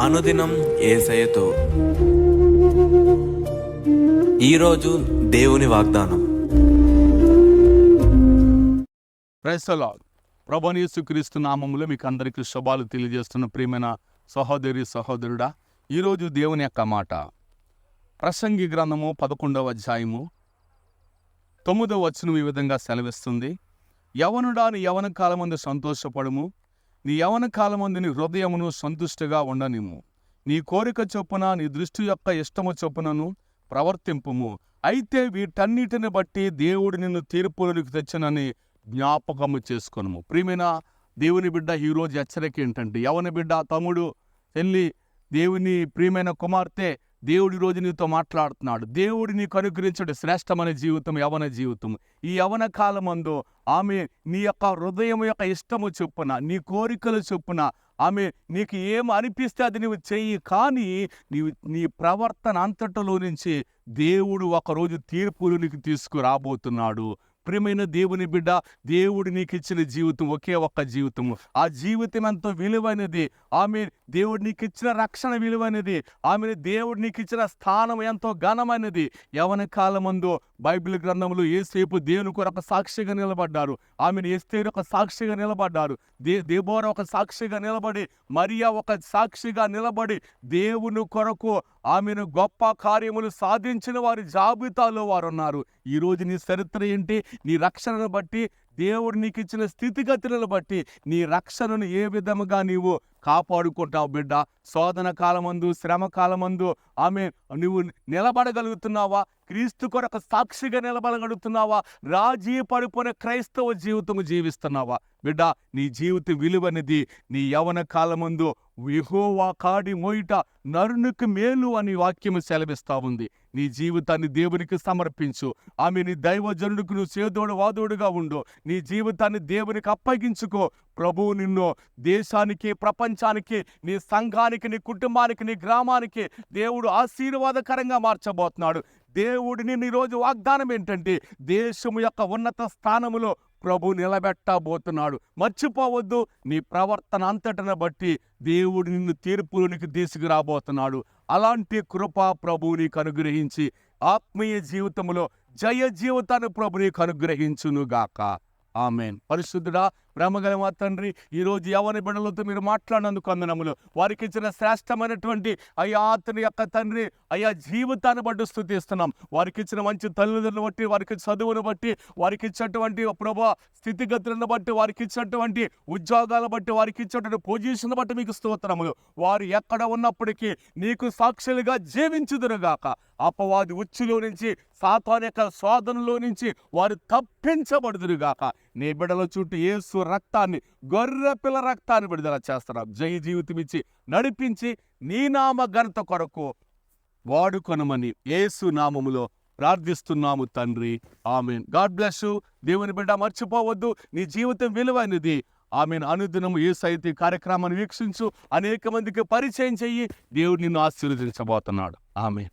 అనుదినం ఏసయతో ఈరోజు దేవుని వాగ్దానం. ప్రైస్తలా ప్రభు యేసుక్రీస్తు నామములో మీకు అందరికీ శుభాలు తెలియజేస్తున్న ప్రియమైన సహోదరి సహోదరుడా ఈరోజు దేవుని యొక్క మాట. ప్రసంగి గ్రంథము పదకొండవ అధ్యాయము తొమ్మిదవ వచనం ఈ విధంగా సెలవిస్తుంది. యవనుడాని యవన కాలమందు సంతోషపడము నీ యవన కాలమందు నీ హృదయమును సంతుష్టిగా ఉండనిము నీ కోరిక చొప్పున నీ దృష్టి యొక్క ఇష్టము చొప్పునను ప్రవర్తింపుము. అయితే వీటన్నిటిని బట్టి దేవుడు నిన్ను తీర్పులకు తెచ్చనని జ్ఞాపకము చేసుకొనుము. ప్రియమైన దేవుని బిడ్డ ఈరోజు హెచ్చరిక ఏంటంటే యవన బిడ్డ తమ్ముడు తల్లి దేవుని ప్రియమైన కుమార్తె దేవుడి రోజు నీతో మాట్లాడుతున్నాడు. దేవుడు నీకు అనుగ్రహించడు. శ్రేష్టమైన జీవితం యవన జీవితం. ఈ యవన కాలమందు ఆమె నీ యొక్క హృదయం యొక్క ఇష్టము చొప్పున నీ కోరికలు చొప్పున ఆమె నీకు ఏం అనిపిస్తే అది నువ్వు చెయ్యి. కానీ నీ నీ ప్రవర్తన అంతటిలో నుంచి దేవుడు ఒకరోజు తీర్పులు నీకు తీసుకురాబోతున్నాడు. ప్రియమైన దేవుని బిడ్డ దేవుడు నీకు ఇచ్చిన జీవితం ఒకే ఒక్క జీవితము. ఆ జీవితం ఎంతో విలువైనది. ఆమె దేవుడు నీకు ఇచ్చిన రక్షణ విలువైనది. ఆమె దేవుడు నీకు ఇచ్చిన స్థానం ఎంతో ఘనమైనది. యవన కాలమందు బైబిల్ గ్రంథంలో ఏసేపు దేవుని కొరకు సాక్షిగా నిలబడ్డారు. ఆమెను. ఎస్తేరు ఒక సాక్షిగా నిలబడ్డారు. దే దేబోర ఒక సాక్షిగా నిలబడి మరియా ఒక సాక్షిగా నిలబడి దేవుని కొరకు ఆమెను గొప్ప కార్యములు సాధించిన వారి జాబితాలో వారు ఉన్నారు ఈరోజు నీ చరిత్ర ఏంటి? నీ రక్షణను బట్టి దేవుడు నీకు ఇచ్చిన స్థితిగతులను బట్టి నీ రక్షణను ఏ విధముగా నీవు కాపాడుకుంటావు బిడ్డ? శోధన కాలమందు శ్రమ కాలమందు ఆమె నువ్వు నిలబడగలుగుతున్నావా? క్రీస్తు కొరకు సాక్షిగా నిలబడగలుగుతున్నావా? రాజీ పడిపోయిన క్రైస్తవ జీవితం జీవిస్తున్నావా? బిడ్డ నీ జీవిత విలువనిది నీ యవన కాలమందు విహోవా కాడి మోయిట నరునికి మేలు అని వాక్యము సెలవిస్తా ఉంది. నీ జీవితాన్ని దేవునికి సమర్పించు. ఆమె నీ దైవజనుడికి నువ్వు చేదోడు వాదోడుగా ఉండు. నీ జీవితాన్ని దేవునికి అప్పగించుకో. ప్రభువు నిన్ను దేశానికి ప్రపంచానికి నీ సంఘానికి నీ కుటుంబానికి నీ గ్రామానికి దేవుడు ఆశీర్వాదకరంగా మార్చబోతున్నాడు. దేవుడిని నిన్ను ఈరోజు వాగ్దానం ఏంటంటే దేశము యొక్క ఉన్నత స్థానములో ప్రభు నిలబెట్టబోతున్నాడు. మర్చిపోవద్దు నీ ప్రవర్తన అంతటను బట్టి దేవుడు నిన్ను తీర్పులోనికి తీసుకురాబోతున్నాడు. అలాంటి కృప ప్రభు నీకు అనుగ్రహించి ఆత్మీయ జీవితంలో జయ జీవితాన్ని ప్రభు నీకు అనుగ్రహించునుగాక. ఆమెన్. పరిశుద్ధుడా ప్రేమగల తండ్రి? ఈరోజు యవని బిడ్డలతో మీరు మాట్లాడినందుకు అందనములు వారికి ఇచ్చిన శ్రేష్టమైనటువంటి అయ్యా అతని యొక్క తండ్రి అయ్యా జీవితాన్ని బట్టి స్థుతిస్తున్నాం. వారికి ఇచ్చిన మంచి తల్లిదండ్రులను బట్టి వారికి చదువును బట్టి వారికి ఇచ్చినటువంటి ప్రభా స్థితిగతులను బట్టి వారికి ఇచ్చినటువంటి ఉద్యోగాలను బట్టి వారికి ఇచ్చినటువంటి పొజిషన్ బట్టి మీకు స్తోత్రములు. వారు ఎక్కడ ఉన్నప్పటికీ నీకు సాక్షులుగా జీవించుదురుగాక. అపవాది ఉచ్చులో నుంచి సాతాన్ యొక్క శోధనలో నుంచి వారు తప్పించబడుదురుగాక. నీ బిడ్డల చుట్టూ ఏసు రక్తాన్ని గొర్రె పిల్ల రక్తాన్ని విడుదల చేస్తున్నావు. జయ జీవితం ఇచ్చి నడిపించి నీ నామ ఘనత కొరకు వాడుకొనమని ఏసు నామములో ప్రార్థిస్తున్నాము తండ్రి. ఆమెన్. గాడ్ బ్లెస్ దేవుని బిడ్డ మర్చిపోవద్దు. నీ జీవితం విలువైనది. ఆమెను. అనుదినము ఏ సైతి కార్యక్రమాన్ని వీక్షించు. అనేక మందికి పరిచయం చెయ్యి. దేవుడు నిన్ను ఆశీర్వదించబోతున్నాడు. ఆమె